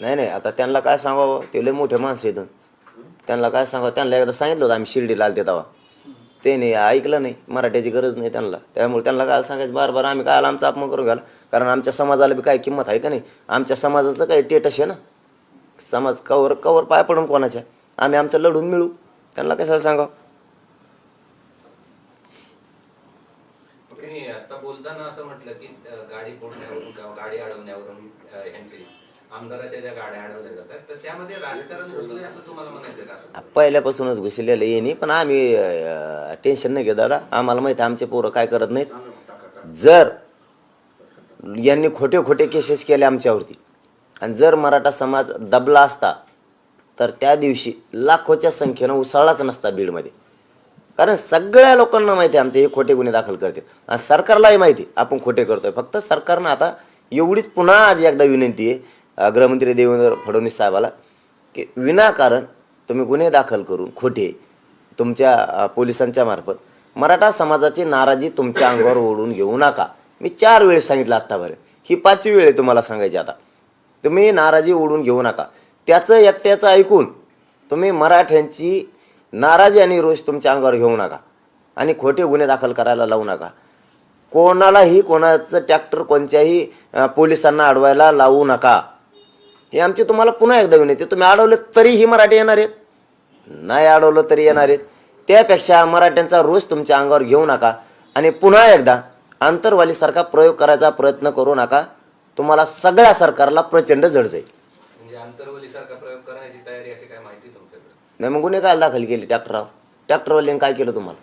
नाही नाही आता त्यांना काय सांगावं? ते लय मोठे माणसं आहेत. त्यांना काय सांगावं? त्यांना एकदा सांगितलं होतं आम्ही शिर्डीला आलते तेव्हा. ते नाही ऐकलं नाही मराठ्याची गरज नाही त्यांना. त्यामुळे त्यांना काय सांगायचं? बार बार आम्ही काय आमचा अपमान करून घ्याल कारण आमच्या समाजाला बी काय किंमत आहे का नाही? आमच्या समाजाचं काही टेटस आहे ना? समाज कवर कवर पाय पडून कोणाच्या? आम्ही आमचं लढून मिळू. त्यांना कसं सांगावं? बोलताना असं म्हटलं की गाडी फोडण्यावरून गाडी अडवण्यावरून यांची आमदाराच्या ज्या गाड्या अडवल्या जातात तर त्यामध्ये राजकारण घुसलंय असं तुम्हाला म्हणायचं का पहिल्यापासूनच घुसलेलं येणे पण आम्ही टेन्शन नाही घेत दादा. आम्हाला माहिती आहे आमचे पोरं काय करत नाहीत. जर यांनी खोटे खोटे केसेस केले आमच्यावरती आणि जर मराठा समाज दबला असता तर त्या दिवशी लाखोच्या संख्येनं उसळलाच नसता बीडमध्ये. कारण सगळ्या लोकांना माहिती आहे आमचे हे खोटे गुन्हे दाखल करतात. आणि सरकारलाही माहिती आहे आपण खोटे करतोय. फक्त सरकारनं आता एवढीच पुन्हा आज एकदा विनंती आहे गृहमंत्री देवेंद्र फडणवीस साहेबाला की विनाकारण तुम्ही गुन्हे दाखल करून खोटे तुमच्या पोलिसांच्या मार्फत मराठा समाजाची नाराजी तुमच्या अंगावर ओढून घेऊ नका. मी चार वेळेस सांगितलं आत्तापर्यंत. ही पाचवी वेळ आहे तुम्हाला सांगायची आता. तुम्ही नाराजी ओढून घेऊ नका. त्याचं एकट्याचं ऐकून तुम्ही मराठ्यांची नाराजी आणि रोष तुमच्या अंगावर घेऊ नका आणि खोटे गुन्हे दाखल करायला लावू नका. कोणालाही कोणाचं ट्रॅक्टर कोणत्याही पोलिसांना अडवायला लावू नका. हे आमची तुम्हाला पुन्हा एकदा विनंती. तुम्ही अडवलं तरीही मराठी येणार आहेत. नाही अडवलं तरी येणार आहेत. त्यापेक्षा मराठ्यांचा रोष तुमच्या अंगावर घेऊ नका आणि पुन्हा एकदा आंतरवालीसारखा प्रयोग करायचा प्रयत्न करू नका. तुम्हाला सगळ्या सरकारला प्रचंड जड जाईल. म्हणजे नाही मग गुन्हे काय दाखल केले ट्रॅक्टरवर? ट्रॅक्टरवाल्याने काय केलं तुम्हाला?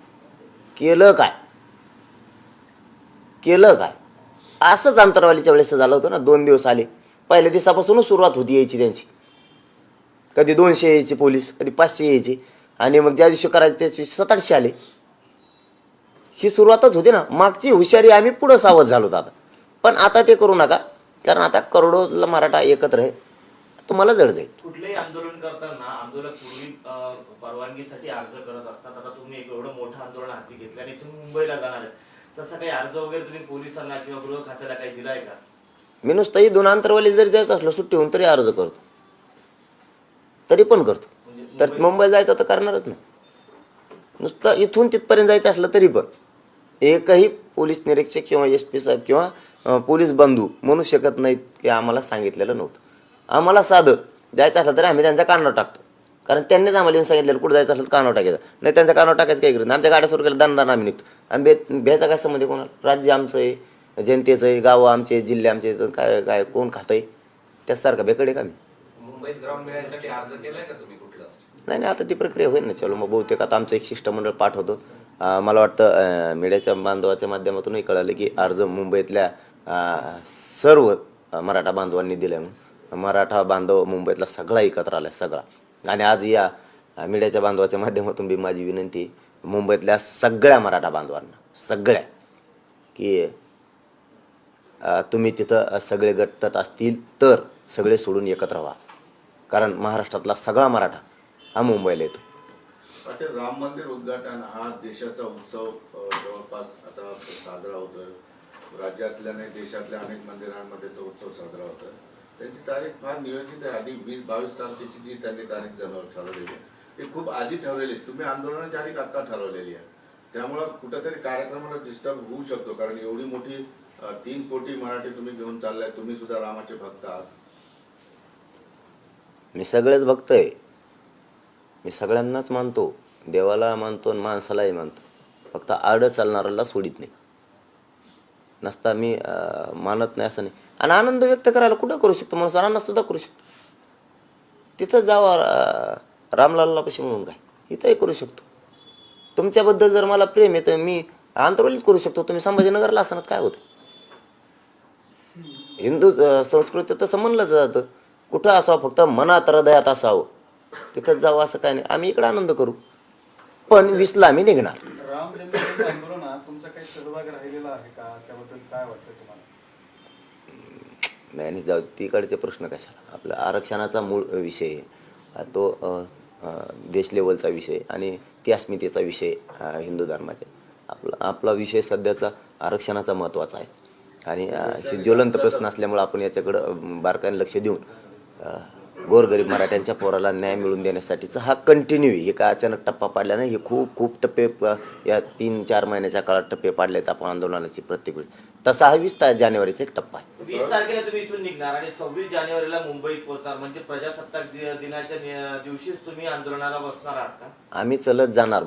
केलं काय? केलं काय? असंच अंतरवालीच्या वेळेस झालं होतं ना दोन दिवस आले. पहिल्या दिवसापासूनच सुरुवात होती यायची त्यांची. कधी दोनशे यायचे पोलीस कधी पाचशे यायचे. आणि मग ज्या दिवशी करायचे त्या दिवशी सात आले. ही सुरुवातच होती ना. मागची हुशारी आम्ही पुढं सावध झालो होतो आता. पण आता ते करू नका. कारण आता करोडोला मराठा एकत्र आहे. तुम्हाला जड जाईल. कुठलेही आंदोलन करताना आंदोलक पूर्वी परवानगीसाठी अर्ज करत असतात. आता तुम्ही एक एवढं मोठं आंदोलन हाती घेतलं आणि तुम्ही मुंबईला जाणार आहे तसा काही अर्ज वगैरे तुम्ही पोलिसांना किंवा गृह खात्याला काही दिलाय का? मी नुसतंही दोन अंतरवाली जरी जायचं असलं सुट्टी होऊन तरी अर्ज करतो. तरी पण करतो. तर मुंबईला जायचं तर करणारच नाही. नुसतं इथून तिथपर्यंत जायचं असलं तरी पण एकही पोलीस निरीक्षक किंवा एस पी साहेब किंवा पोलीस बंधू म्हणू शकत नाहीत की आम्हाला सांगितलेलं नव्हतं. आम्हाला साधं जायचं असलं तरी आम्ही त्यांचा कानावर टाकतो. कारण त्यांनीच आम्हाला येऊन सांगितलेलं कुठं जायचं असलं तर कानावर टाकायचं नाही त्यांचा कानावर टाकायचं काही करत नाही आमच्या गाड्या सुरू केलं दानदान आम्ही निघतो. आम्ही भे भ्यायचा काय संबंध कोणाला? राज्य आमचं आहे. जनतेचं आहे गावं आमचे जिल्हे आमचे तर काय काय कोण खातं आहे त्यासारखं बेकडे का मी? मुंबईत ग्राउंड मिळण्यासाठी अर्ज केलाय का तुम्ही कुठलं? नाही नाही आता ती प्रक्रिया होईल ना चलो मग बहुतेक आता आमचं एक शिष्टमंडळ पाठवतो मला वाटतं मीडियाच्या बांधवाच्या माध्यमातूनही कळालं की अर्ज मुंबईतल्या सर्व मराठा बांधवांनी दिले म्हणून. मराठा बांधव मुंबईतला सगळा एकत्र आला सगळा. आणि आज या मीडियाच्या बांधवाच्या माध्यमातून बी माझी विनंती मुंबईतल्या सगळ्या मराठा बांधवांना सगळ्या की तुम्ही तिथं सगळे गटतट असतील तर सगळे सोडून एकत्र व्हा. कारण महाराष्ट्रातला सगळा मराठा हा मुंबईला येतो. राम मंदिर उद्घाटन हा देशाचा उत्सव जवळपास आता साजरा होतोय. राज्यातल्या आणि देशातल्या अनेक मंदिरांमध्ये तो उत्सव साजरा होतोय. त्यांची तारीख फार नियोजित आहे. आधी वीस बावीस तारखेची जी त्यांनी तारीख ठरवलेली आहे. ती खूप आधी ठरवलेली आहे. तुम्ही आंदोलनाची आधी आत्ता ठरवलेली आहे. त्यामुळं कुठंतरी कार्यक्रमाला डिस्टर्ब होऊ शकतो. कारण एवढी मोठी तीन कोटी मराठी तुम्ही घेऊन चाललाय तुम्ही सुद्धा रामाचे भक्त आहात. मी सगळेच भक्त आहे. मी सगळ्यांनाच मानतो. देवाला मानतो आणि माणसालाही मानतो. फक्त आडं चालणाऱ्याला सोडित नाही. नसता मी मानत नाही असं नाही. आणि आनंद व्यक्त करायला कुठं करू शकतो? माणूस रानात सुद्धा करू शकतो. तिथं जावा अं, रामलालला पशी म्हणून काय? इथंही करू शकतो. तुमच्याबद्दल जर मला प्रेम आहे तर मी आंतरवलीत करू शकतो. तुम्ही संभाजीनगरला असणार काय होतं? हिंदू संस्कृती तसं म्हणलं जातं. कुठं असावं? फक्त मनात हृदयात असावं. तिथं जावं असं काय नाही. आम्ही इकडे आनंद करू. पण वीसला आम्ही निघणार. नाही जाऊ तिकडचे प्रश्न कशाला? आपला आरक्षणाचा मूळ विषय तो देश लेवलचा विषय आणि ती अस्मितेचा विषय हिंदू धर्माचा. आपला आपला विषय सध्याचा आरक्षणाचा महत्त्वाचा आहे. आणि अ, हे ज्वलंत प्रश्न असल्यामुळे आपण याच्याकडं बारकाईने लक्ष देऊन गोरगरीब मराठ्यांच्या पोराला न्याय मिळवून देण्यासाठीचा हा कंटिन्यू हे काय अचानक टप्पा पाडला नाही हे खूप खूप टप्पे या तीन चार महिन्याच्या काळात टप्पे पाडलेत आपण आंदोलनाची प्रत्येक वेळी. तसा हा वीस जानेवारीचा एक टप्पा आहे. वीस तारखेला तुम्ही इथून निघणार आणि सव्वीस जानेवारीला मुंबईत पोहोचणार म्हणजे प्रजासत्ताक दिनाच्या दिवशीच तुम्ही आंदोलनाला बसणार आहात का? आम्ही चलत जाणार.